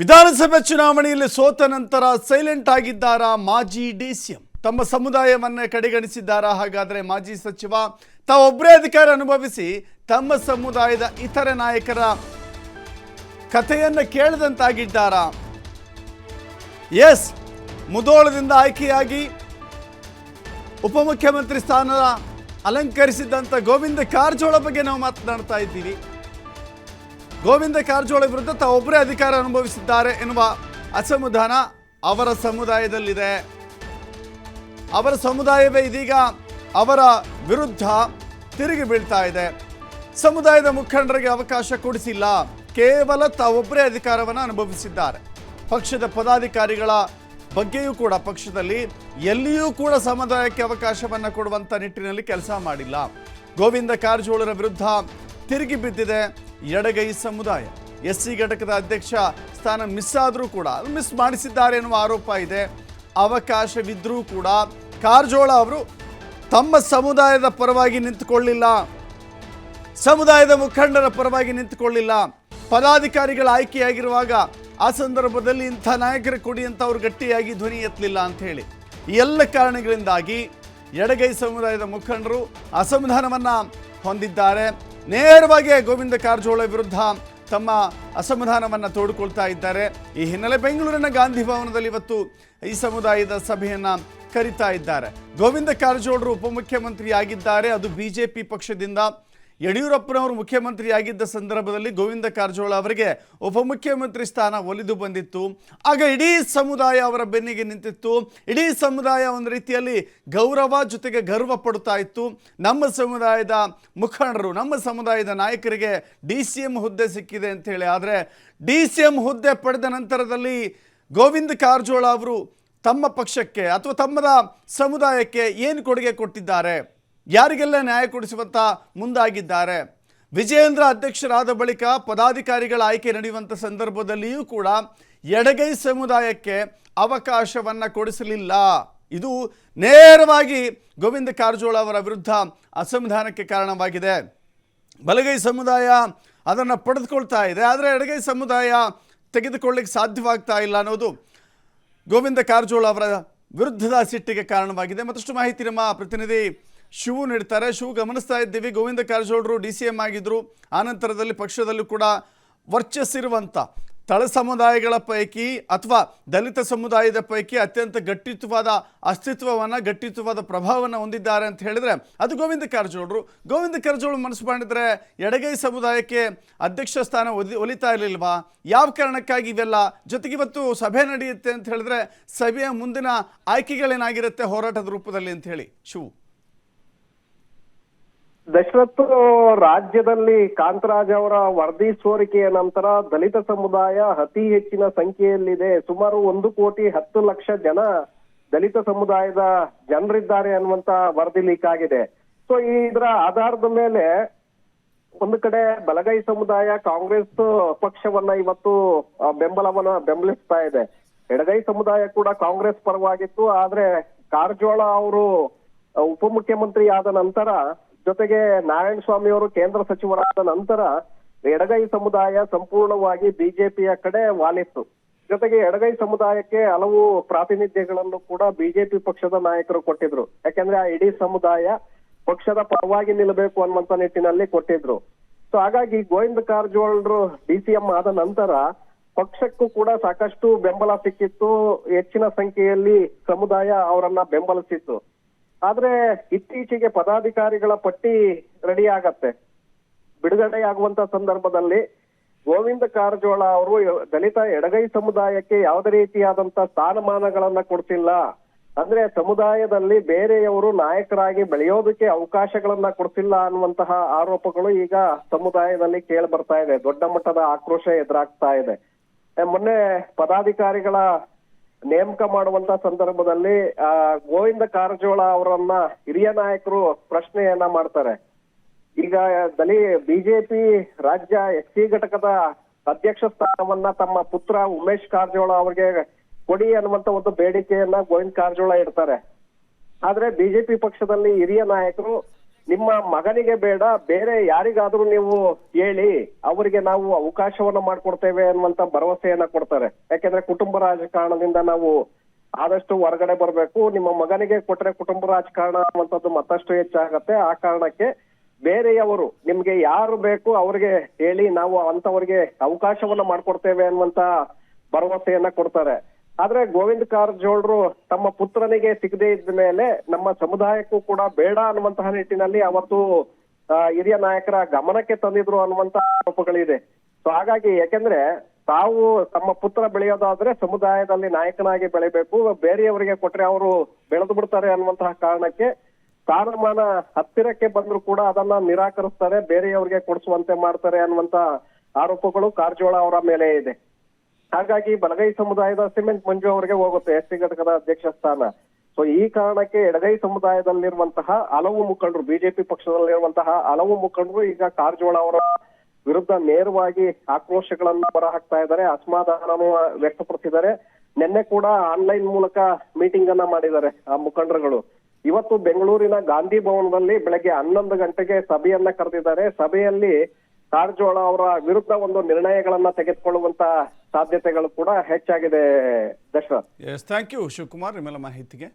ವಿಧಾನಸಭೆ ಚುನಾವಣೆಯಲ್ಲಿ ಸೋತ ನಂತರ ಸೈಲೆಂಟ್ ಆಗಿದ್ದಾರಾ ಮಾಜಿ ಡಿಸಿಎಂ ತಮ್ಮ ಸಮುದಾಯವನ್ನೇ ಕಡೆಗಣಿಸಿದ್ದಾರಾ? ಹಾಗಾದರೆ ಮಾಜಿ ಸಚಿವ ತಾವೊಬ್ಬರೇ ಅಧಿಕಾರ ಅನುಭವಿಸಿ ತಮ್ಮ ಸಮುದಾಯದ ಇತರ ನಾಯಕರ ಕಥೆಯನ್ನು ಕೇಳದಂತಾಗಿದ್ದಾರಾ? ಎಸ್, ಮುದೋಳದಿಂದ ಆಯ್ಕೆಯಾಗಿ ಉಪಮುಖ್ಯಮಂತ್ರಿ ಸ್ಥಾನ ಅಲಂಕರಿಸಿದ್ದಂಥ ಗೋವಿಂದ ಕಾರಜೋಳ ಬಗ್ಗೆ ನಾವು ಮಾತನಾಡ್ತಾ ಇದ್ದೀವಿ. ಗೋವಿಂದ ಕಾರಜೋಳ ವಿರುದ್ಧ ತಾವೊಬ್ಬರೇ ಅಧಿಕಾರ ಅನುಭವಿಸಿದ್ದಾರೆ ಎನ್ನುವ ಅಸಮಾಧಾನ ಅವರ ಸಮುದಾಯದಲ್ಲಿದೆ. ಅವರ ಸಮುದಾಯವೇ ಇದೀಗ ಅವರ ವಿರುದ್ಧ ತಿರುಗಿ ಬೀಳ್ತಾ ಇದೆ. ಸಮುದಾಯದ ಮುಖಂಡರಿಗೆ ಅವಕಾಶ ಕೊಡಿಸಿಲ್ಲ. ಕೇವಲ ತಾವೊಬ್ಬರೇ ಅಧಿಕಾರವನ್ನು ಅನುಭವಿಸಿದ್ದಾರೆ. ಪಕ್ಷದ ಪದಾಧಿಕಾರಿಗಳ ಬಗ್ಗೆಯೂ ಕೂಡ ಪಕ್ಷದಲ್ಲಿ ಎಲ್ಲಿಯೂ ಕೂಡ ಸಮುದಾಯಕ್ಕೆ ಅವಕಾಶವನ್ನು ಕೊಡುವಂಥ ನಿಟ್ಟಿನಲ್ಲಿ ಕೆಲಸ ಮಾಡಿಲ್ಲ. ಗೋವಿಂದ ಕಾರಜೋಳರ ವಿರುದ್ಧ ತಿರುಗಿ ಬಿದ್ದಿದೆ ಎಡಗೈ ಸಮುದಾಯ. ಎಸ್ ಸಿ ಘಟಕದ ಅಧ್ಯಕ್ಷ ಸ್ಥಾನ ಮಿಸ್ ಆದರೂ ಕೂಡ ಮಿಸ್ ಮಾಡಿಸಿದ್ದಾರೆ ಎನ್ನುವ ಆರೋಪ ಇದೆ. ಅವಕಾಶವಿದ್ದರೂ ಕೂಡ ಕಾರಜೋಳ ಅವರು ತಮ್ಮ ಸಮುದಾಯದ ಪರವಾಗಿ ನಿಂತುಕೊಳ್ಳಿಲ್ಲ. ಸಮುದಾಯದ ಮುಖಂಡರ ಪರವಾಗಿ ನಿಂತುಕೊಳ್ಳಿಲ್ಲ. ಪದಾಧಿಕಾರಿಗಳ ಆಯ್ಕೆಯಾಗಿರುವಾಗ ಆ ಸಂದರ್ಭದಲ್ಲಿ ಇಂಥ ನಾಯಕರ ಕೊಡಿ ಅಂತ ಅವ್ರು ಗಟ್ಟಿಯಾಗಿ ಧ್ವನಿ ಎತ್ತಲಿಲ್ಲ ಅಂತ ಹೇಳಿ. ಎಲ್ಲ ಕಾರಣಗಳಿಂದಾಗಿ ಎಡಗೈ ಸಮುದಾಯದ ಮುಖಂಡರು ಅಸಮಾಧಾನವನ್ನು ಹೊಂದಿದ್ದಾರೆ. ನೇರವಾಗಿ ಗೋವಿಂದ ಕಾರಜೋಳ ವಿರುದ್ಧ ತಮ್ಮ ಅಸಮಾಧಾನವನ್ನು ತೋಡಿಕೊಳ್ತಾ ಇದ್ದಾರೆ. ಈ ಹಿನ್ನೆಲೆ ಬೆಂಗಳೂರಿನ ಗಾಂಧಿ ಭವನದಲ್ಲಿ ಇವತ್ತು ಈ ಸಮುದಾಯದ ಸಭೆಯನ್ನು ಕರೀತಾ ಇದ್ದಾರೆ. ಗೋವಿಂದ ಕಾರಜೋಳರು ಉಪಮುಖ್ಯಮಂತ್ರಿ ಆಗಿದ್ದಾರೆ ಅದು ಬಿಜೆಪಿ ಪಕ್ಷದಿಂದ ಯಡಿಯೂರಪ್ಪನವರು ಮುಖ್ಯಮಂತ್ರಿಯಾಗಿದ್ದ ಸಂದರ್ಭದಲ್ಲಿ ಗೋವಿಂದ ಕಾರಜೋಳ ಅವರಿಗೆ ಉಪಮುಖ್ಯಮಂತ್ರಿ ಸ್ಥಾನ ಒಲಿದು ಬಂದಿತ್ತು. ಆಗ ಇಡೀ ಸಮುದಾಯ ಅವರ ಬೆನ್ನಿಗೆ ನಿಂತಿತ್ತು. ಇಡೀ ಸಮುದಾಯ ಒಂದು ರೀತಿಯಲ್ಲಿ ಗೌರವ ಜೊತೆಗೆ ಗರ್ವ ಪಡುತ್ತಾ ಇತ್ತು. ನಮ್ಮ ಸಮುದಾಯದ ಮುಖಂಡರು, ನಮ್ಮ ಸಮುದಾಯದ ನಾಯಕರಿಗೆ ಡಿ ಸಿ ಎಂ ಹುದ್ದೆ ಸಿಕ್ಕಿದೆ ಅಂತ ಹೇಳಿ. ಆದರೆ ಡಿ ಸಿ ಎಂ ಹುದ್ದೆ ಪಡೆದ ನಂತರದಲ್ಲಿ ಗೋವಿಂದ ಕಾರಜೋಳ ಅವರು ತಮ್ಮ ಪಕ್ಷಕ್ಕೆ ಅಥವಾ ತಮ್ಮದ ಸಮುದಾಯಕ್ಕೆ ಏನು ಕೊಡುಗೆ ಕೊಟ್ಟಿದ್ದಾರೆ? ಯಾರಿಗೆಲ್ಲ ನ್ಯಾಯ ಕೊಡಿಸುವಂತ ಮುಂದಾಗಿದ್ದಾರೆ? ವಿಜಯೇಂದ್ರ ಅಧ್ಯಕ್ಷರಾದ ಬಳಿಕ ಪದಾಧಿಕಾರಿಗಳ ಆಯ್ಕೆ ನಡೆಯುವಂಥ ಸಂದರ್ಭದಲ್ಲಿಯೂ ಕೂಡ ಎಡಗೈ ಸಮುದಾಯಕ್ಕೆ ಅವಕಾಶವನ್ನು ಕೊಡಿಸಲಿಲ್ಲ. ಇದು ನೇರವಾಗಿ ಗೋವಿಂದ ಕಾರಜೋಳ ಅವರ ವಿರುದ್ಧ ಅಸಂವಿಧಾನಕ್ಕೆ ಕಾರಣವಾಗಿದೆ. ಬಲಗೈ ಸಮುದಾಯ ಅದನ್ನು ಪಡೆದುಕೊಳ್ತಾ ಇದೆ. ಆದರೆ ಎಡಗೈ ಸಮುದಾಯ ತೆಗೆದುಕೊಳ್ಳಿಕ್ಕೆ ಸಾಧ್ಯವಾಗ್ತಾ ಇಲ್ಲ ಅನ್ನೋದು ಗೋವಿಂದ ಕಾರಜೋಳ ಅವರ ವಿರುದ್ಧದ ಸಿಟ್ಟಿಗೆ ಕಾರಣವಾಗಿದೆ. ಮತ್ತಷ್ಟು ಮಾಹಿತಿ ನಮ್ಮ ಪ್ರತಿನಿಧಿ ಶಿವು ನೀಡ್ತಾರೆ, ಶಿವು ಗಮನಿಸ್ತಾ ಇದ್ದೀವಿ. ಗೋವಿಂದ ಕಾರಜೋಳರು ಡಿ ಸಿ ಎಂ ಆಗಿದ್ದರು ಆನಂತರದಲ್ಲಿ ಪಕ್ಷದಲ್ಲೂ ಕೂಡ ವರ್ಚಸ್ಸಿರುವಂಥ ತಳ ಸಮುದಾಯಗಳ ಪೈಕಿ ಅಥವಾ ದಲಿತ ಸಮುದಾಯದ ಪೈಕಿ ಅತ್ಯಂತ ಗಟ್ಟಿತ್ವವಾದ ಅಸ್ತಿತ್ವವನ್ನು, ಗಟ್ಟಿತ್ವವಾದ ಪ್ರಭಾವವನ್ನು ಹೊಂದಿದ್ದಾರೆ ಅಂತ ಹೇಳಿದ್ರೆ ಅದು ಗೋವಿಂದ ಕಾರಜೋಳರು. ಗೋವಿಂದ ಕಾರಜೋಳ ಮನಸ್ಸು ಮಾಡಿದರೆ ಎಡಗೈ ಸಮುದಾಯಕ್ಕೆ ಅಧ್ಯಕ್ಷ ಸ್ಥಾನ ಒಲಿ ಒಲಿತಾ ಇರಲಿಲ್ವಾ? ಯಾವ ಕಾರಣಕ್ಕಾಗಿ ಇವೆಲ್ಲ? ಜೊತೆಗೆ ಇವತ್ತು ಸಭೆ ನಡೆಯುತ್ತೆ ಅಂತ ಹೇಳಿದ್ರೆ ಸಭೆಯ ಮುಂದಿನ ಆಯ್ಕೆಗಳೇನಾಗಿರುತ್ತೆ ಹೋರಾಟದ ರೂಪದಲ್ಲಿ ಅಂತ ಹೇಳಿ. ಶಿವು. ದಶರಥ್ ರಾಜ್ಯದಲ್ಲಿ ಕಾಂತರಾಜ್ ಅವರ ವರದಿ ಸೋರಿಕೆಯ ನಂತರ ದಲಿತ ಸಮುದಾಯ ಅತಿ ಹೆಚ್ಚಿನ ಸಂಖ್ಯೆಯಲ್ಲಿದೆ. ಸುಮಾರು ಒಂದು ಕೋಟಿ ಹತ್ತು ಲಕ್ಷ ಜನ ದಲಿತ ಸಮುದಾಯದ ಜನರಿದ್ದಾರೆ ಅನ್ನುವಂತ ವರದಿ ಲೀಕ್ ಆಗಿದೆ. ಸೊ ಇದರ ಆಧಾರದ ಮೇಲೆ ಒಂದು ಕಡೆ ಬಲಗೈ ಸಮುದಾಯ ಕಾಂಗ್ರೆಸ್ ಪಕ್ಷವನ್ನ ಇವತ್ತು ಬೆಂಬಲವನ್ನ ಬೆಂಬಲಿಸ್ತಾ ಇದೆ. ಎಡಗೈ ಸಮುದಾಯ ಕೂಡ ಕಾಂಗ್ರೆಸ್ ಪರವಾಗಿತ್ತು, ಆದ್ರೆ ಕಾರಜೋಳ ಅವರು ಉಪಮುಖ್ಯಮಂತ್ರಿ ಆದ ನಂತರ ಜೊತೆಗೆ ನಾರಾಯಣ ಸ್ವಾಮಿ ಅವರು ಕೇಂದ್ರ ಸಚಿವರಾದ ನಂತರ ಎಡಗೈ ಸಮುದಾಯ ಸಂಪೂರ್ಣವಾಗಿ ಬಿಜೆಪಿಯ ಕಡೆ ವಾಲಿತ್ತು. ಜೊತೆಗೆ ಎಡಗೈ ಸಮುದಾಯಕ್ಕೆ ಹಲವು ಪ್ರಾತಿನಿಧ್ಯಗಳನ್ನು ಕೂಡ ಬಿಜೆಪಿ ಪಕ್ಷದ ನಾಯಕರು ಕೊಟ್ಟಿದ್ರು. ಯಾಕಂದ್ರೆ ಆ ಇಡೀ ಸಮುದಾಯ ಪಕ್ಷದ ಪರವಾಗಿ ನಿಲ್ಲಬೇಕು ಅನ್ನುವಂತ ನಿಟ್ಟಿನಲ್ಲಿ ಕೊಟ್ಟಿದ್ರು. ಸೊ ಹಾಗಾಗಿ ಗೋವಿಂದ ಕಾರಜೋಳರು ಡಿ ಸಿ ಎಂ ಆದ ನಂತರ ಪಕ್ಷಕ್ಕೂ ಕೂಡ ಸಾಕಷ್ಟು ಬೆಂಬಲ ಸಿಕ್ಕಿತ್ತು. ಹೆಚ್ಚಿನ ಸಂಖ್ಯೆಯಲ್ಲಿ ಸಮುದಾಯ ಅವರನ್ನ ಬೆಂಬಲಿಸಿತ್ತು. ಆದ್ರೆ ಇತ್ತೀಚೆಗೆ ಪದಾಧಿಕಾರಿಗಳ ಪಟ್ಟಿ ರೆಡಿ ಆಗತ್ತೆ. ಬಿಡುಗಡೆಯಾಗುವಂತ ಸಂದರ್ಭದಲ್ಲಿ ಗೋವಿಂದ ಕಾರಜೋಳ ಅವರು ದಲಿತ ಎಡಗೈ ಸಮುದಾಯಕ್ಕೆ ಯಾವುದೇ ರೀತಿಯಾದಂತ ಸ್ಥಾನಮಾನಗಳನ್ನ ಕೊಡ್ತಿಲ್ಲ ಅಂದ್ರೆ ಸಮುದಾಯದಲ್ಲಿ ಬೇರೆಯವರು ನಾಯಕರಾಗಿ ಬೆಳೆಯೋದಕ್ಕೆ ಅವಕಾಶಗಳನ್ನ ಕೊಡ್ತಿಲ್ಲ ಅನ್ನುವಂತಹ ಆರೋಪಗಳು ಈಗ ಸಮುದಾಯದಲ್ಲಿ ಕೇಳಿ ಬರ್ತಾ ಇದೆ. ದೊಡ್ಡ ಮಟ್ಟದ ಆಕ್ರೋಶ ಎದುರಾಗ್ತಾ ಇದೆ. ಮೊನ್ನೆ ಪದಾಧಿಕಾರಿಗಳ ನೇಮಕ ಮಾಡುವಂತ ಸಂದರ್ಭದಲ್ಲಿ ಗೋವಿಂದ ಕಾರಜೋಳ ಅವರನ್ನ ಹಿರಿಯ ನಾಯಕರು ಪ್ರಶ್ನೆಯನ್ನ ಮಾಡ್ತಾರೆ. ಈಗ ದಲಿ ಬಿಜೆಪಿ ರಾಜ್ಯ ಎಸ್ ಸಿ ಘಟಕದ ಅಧ್ಯಕ್ಷ ಸ್ಥಾನವನ್ನ ತಮ್ಮ ಪುತ್ರ ಉಮೇಶ್ ಕಾರಜೋಳ ಅವರಿಗೆ ಕೊಡಿ ಅನ್ನುವಂತ ಒಂದು ಬೇಡಿಕೆಯನ್ನ ಗೋವಿಂದ ಕಾರಜೋಳ ಇಡ್ತಾರೆ. ಆದ್ರೆ ಬಿಜೆಪಿ ಪಕ್ಷದಲ್ಲಿ ಹಿರಿಯ ನಾಯಕರು ನಿಮ್ಮ ಮಗನಿಗೆ ಬೇಡ, ಬೇರೆ ಯಾರಿಗಾದ್ರೂ ನೀವು ಹೇಳಿ, ಅವರಿಗೆ ನಾವು ಅವಕಾಶವನ್ನ ಮಾಡ್ಕೊಡ್ತೇವೆ ಅನ್ನುವಂತ ಭರವಸೆಯನ್ನ ಕೊಡ್ತಾರೆ. ಯಾಕೆಂದ್ರೆ ಕುಟುಂಬ ರಾಜಕಾರಣದಿಂದ ನಾವು ಆದಷ್ಟು ಹೊರಗಡೆ ಬರಬೇಕು. ನಿಮ್ಮ ಮಗನಿಗೆ ಕೊಟ್ರೆ ಕುಟುಂಬ ರಾಜಕಾರಣ ಅನ್ನುವಂಥದ್ದು ಮತ್ತಷ್ಟು ಹೆಚ್ಚಾಗತ್ತೆ. ಆ ಕಾರಣಕ್ಕೆ ಬೇರೆಯವರು ನಿಮ್ಗೆ ಯಾರು ಬೇಕು ಅವ್ರಿಗೆ ಹೇಳಿ ನಾವು ಅಂತವರಿಗೆ ಅವಕಾಶವನ್ನ ಮಾಡ್ಕೊಡ್ತೇವೆ ಅನ್ನುವಂತ ಭರವಸೆಯನ್ನ ಕೊಡ್ತಾರೆ. ಆದ್ರೆ ಗೋವಿಂದ ಕಾರಜೋಳರು ತಮ್ಮ ಪುತ್ರನಿಗೆ ಸಿಗದೇ ಇದ್ದ ಮೇಲೆ ನಮ್ಮ ಸಮುದಾಯಕ್ಕೂ ಕೂಡ ಬೇಡ ಅನ್ನುವಂತಹ ನಿಟ್ಟಿನಲ್ಲಿ ಅವತ್ತು ಹಿರಿಯ ನಾಯಕರ ಗಮನಕ್ಕೆ ತಂದಿದ್ರು ಅನ್ನುವಂತ ಆರೋಪಗಳಿದೆ. ಸೊ ಹಾಗಾಗಿ ಯಾಕೆಂದ್ರೆ ತಾವು ತಮ್ಮ ಪುತ್ರ ಬೆಳೆಯೋದಾದ್ರೆ ಸಮುದಾಯದಲ್ಲಿ ನಾಯಕನಾಗಿ ಬೆಳಿಬೇಕು, ಬೇರೆಯವರಿಗೆ ಕೊಟ್ರೆ ಅವರು ಬೆಳೆದು ಬಿಡ್ತಾರೆ ಅನ್ನುವಂತಹ ಕಾರಣಕ್ಕೆ ಸ್ಥಾನಮಾನ ಹತ್ತಿರಕ್ಕೆ ಬಂದ್ರು ಕೂಡ ಅದನ್ನ ನಿರಾಕರಿಸ್ತಾರೆ, ಬೇರೆಯವರಿಗೆ ಕೊಡಿಸುವಂತೆ ಮಾಡ್ತಾರೆ ಅನ್ನುವಂತ ಆರೋಪಗಳು ಕಾರಜೋಳ ಅವರ ಮೇಲೆ ಇದೆ. ಹಾಗಾಗಿ ಬಲಗೈ ಸಮುದಾಯದ ಸಿಮೆಂಟ್ ಮಂಜು ಅವರಿಗೆ ಹೋಗುತ್ತೆ ಎಸ್ ಸಿ ಘಟಕದ ಅಧ್ಯಕ್ಷ ಸ್ಥಾನ. ಸೊ ಈ ಕಾರಣಕ್ಕೆ ಎಡಗೈ ಸಮುದಾಯದಲ್ಲಿರುವಂತಹ ಹಲವು ಮುಖಂಡರು, ಬಿಜೆಪಿ ಪಕ್ಷದಲ್ಲಿರುವಂತಹ ಹಲವು ಮುಖಂಡರು ಈಗ ಕಾರಜೋಳ ಅವರ ವಿರುದ್ಧ ನೇರವಾಗಿ ಆಕ್ರೋಶಗಳನ್ನು ಹೊರಹಾಕ್ತಾ ಇದ್ದಾರೆ ಅಸಮಾಧಾನನೂ ವ್ಯಕ್ತಪಡಿಸಿದ್ದಾರೆ. ನಿನ್ನೆ ಕೂಡ ಆನ್ಲೈನ್ ಮೂಲಕ ಮೀಟಿಂಗ್ ಅನ್ನ ಮಾಡಿದ್ದಾರೆ ಆ ಮುಖಂಡರುಗಳು. ಇವತ್ತು ಬೆಂಗಳೂರಿನ ಗಾಂಧಿ ಭವನದಲ್ಲಿ ಬೆಳಗ್ಗೆ ಹನ್ನೊಂದು ಗಂಟೆಗೆ ಸಭೆಯನ್ನ ಕರೆದಿದ್ದಾರೆ. ಸಭೆಯಲ್ಲಿ ಕಾರಜೋಳ ಅವರ ವಿರುದ್ಧ ಒಂದು ನಿರ್ಣಯಗಳನ್ನ ತೆಗೆದುಕೊಳ್ಳುವಂತ ಸಾಧ್ಯತೆಗಳು ಕೂಡ ಹೆಚ್ಚಾಗಿದೆ ದಶರಥ್. ಥ್ಯಾಂಕ್ ಯು ಶಿವಕುಮಾರ್, ನಿಮ್ಮೆಲ್ಲ ಮಾಹಿತಿಗೆ.